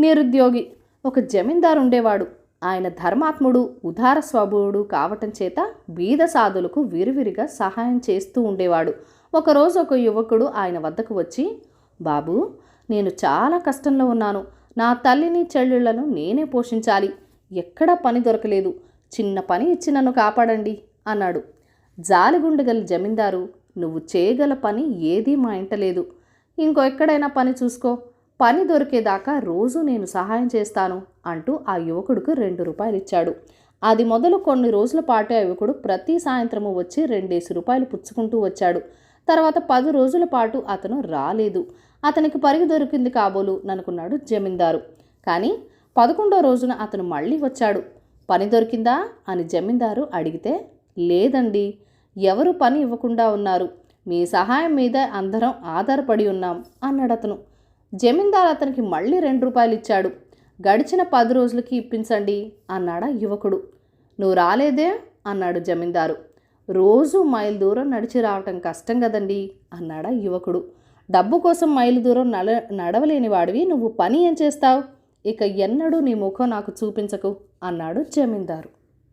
నిరుద్యోగి. ఒక జమీందారు ఉండేవాడు ఆయన ధర్మాత్ముడు ఉదార స్వభావుడు కావటం చేత బీద సాధులకు విరివిరిగా సహాయం చేస్తూ ఉండేవాడు. ఒకరోజు ఒక యువకుడు ఆయన వద్దకు వచ్చి బాబు నేను చాలా కష్టంలో ఉన్నాను. నా తల్లిని చెల్లెళ్ళను నేనే పోషించాలి. ఎక్కడా పని దొరకలేదు. చిన్న పని ఇచ్చి నన్ను కాపాడండి అన్నాడు. జాలిగుండగల జమీందారు నువ్వు చేయగల పని ఏదీ మా ఇంట లేదు. ఇంకో ఎక్కడైనా పని చూసుకో. పని దొరికేదాకా రోజు నేను సహాయం చేస్తాను అంటూ ఆ యువకుడికి రెండు రూపాయలు ఇచ్చాడు. అది మొదలు కొన్ని రోజుల పాటు ఆ యువకుడు ప్రతి సాయంత్రము వచ్చి రెండేసి రూపాయలు పుచ్చుకుంటూ వచ్చాడు. తర్వాత పది రోజుల పాటు అతను రాలేదు. అతనికి పరిగి దొరికింది కాబోలు అనుకున్నాడు జమీందారు. కానీ పదకొండో రోజున అతను మళ్ళీ వచ్చాడు. పని దొరికిందా? అని జమీందారు అడిగితే లేదండి. ఎవరు పని ఇవ్వకుండా ఉన్నారు? మీ సహాయం మీద అందరం ఆధారపడి ఉన్నాం అన్నాడు అతను జమీందారు అతనికి మళ్ళీ రెండు రూపాయలు ఇచ్చాడు. గడిచిన పది రోజులకి ఇప్పించండి అన్నాడా యువకుడు. నువ్వు రాలేదే అన్నాడు జమీందారు. రోజు మైల్ దూరం నడిచి రావటం కష్టం కదండి అన్నాడా యువకుడు. డబ్బు కోసం మైలు దూరం నడ నడవలేని వాడివి నువ్వు పని ఏం చేస్తావు? ఇక ఎన్నడూ నీ ముఖం నాకు చూపించకు అన్నాడు జమీందారు.